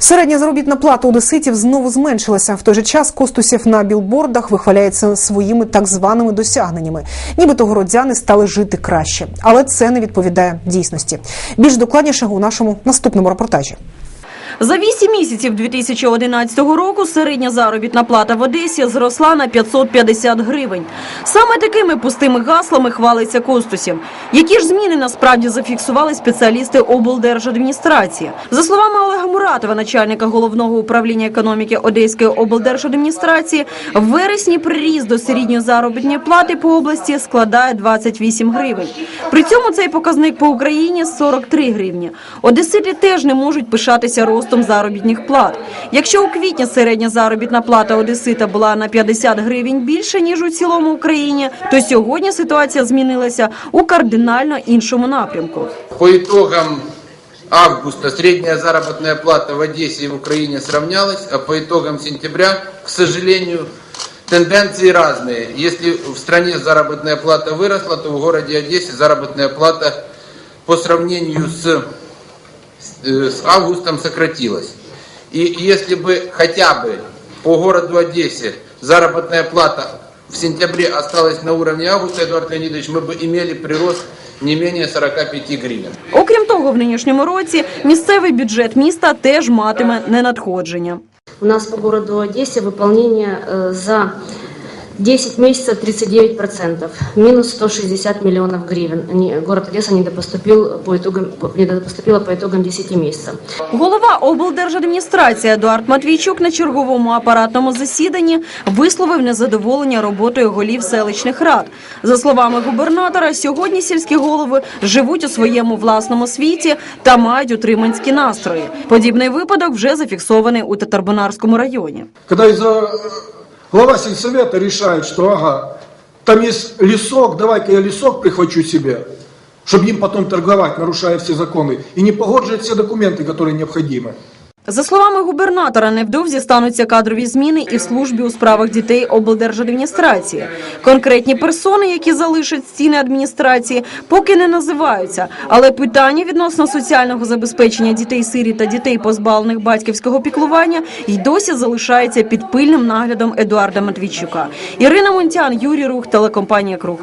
Середня заробітна плата одеситів знову зменшилася. В той же час Костусєв на білбордах вихваляється своїми так званими досягненнями. Нібито городяни стали жити краще, але це не відповідає дійсності. Більш докладніше у нашому наступному репортажі. За 8 місяців 2011 року середня заробітна плата в Одесі зросла на 550 гривень. Саме такими пустими гаслами хвалиться Костусів. Які ж зміни насправді зафіксували спеціалісти облдержадміністрації? За словами Олега Муратова, начальника головного управління економіки Одеської облдержадміністрації, в вересні приріст до середньої заробітної плати по області складає 28 гривень. При цьому цей показник по Україні 43 гривні. Одесити теж не можуть пишатися ростом заробітних плат. Якщо у квітні середня заробітна плата одесита була на 50 гривень більше ніж у цілому Україні, то сьогодні ситуація змінилася у кардинально іншому напрямку. По итогам августа средняя заработная плата в Одессе и в Украине сравнялась, а по итогам сентября, к сожалению, тенденции разные. Если в стране заработная плата выросла, то в городе Одессе заработная плата по сравнению с, э, с августом сократилась. И если бы хотя бы по городу Одессе заработная плата в сентябре осталась на уровне августа, Эдуард Леонидович, мы бы имели прирост не менее 45 гривен. Окрім того, в нинішньому році місцевий бюджет міста теж матиме ненадходження. У нас по городу Одессе выполнение э, за 10 месяцев 39%, минус 160 миллионов гривен. Город Одесса недопоступил по итогам, по- недопоступила по итогам 10 месяцев. Голова облдержадміністрації Едуард Матвійчук на черговому апаратному засіданні висловив незадоволення роботою голів селищних рад. За словами губернатора, сьогодні сільські голови живуть у своєму власному світі та мають утриманські настрої. Подібний випадок вже зафіксований у Татарбунарському районі. Когда из-за э, глава сельсовета решает, что ага, там есть лесок, давай-ка я лесок прихвачу себе, чтобы им потом торговать, нарушая все законы, и не погоджает все документы, которые необходимы. За словами губернатора, невдовзі стануться кадрові зміни і в службі у справах дітей облдержадміністрації. Конкретні персони, які залишать стіни адміністрації, поки не називаються. Але питання відносно соціального забезпечення дітей сирі та дітей, позбавлених батьківського піклування, й досі залишається під пильним наглядом Едуарда Матвійчука. Ірина Монтян, Юрій Рух, телекомпанія Круг.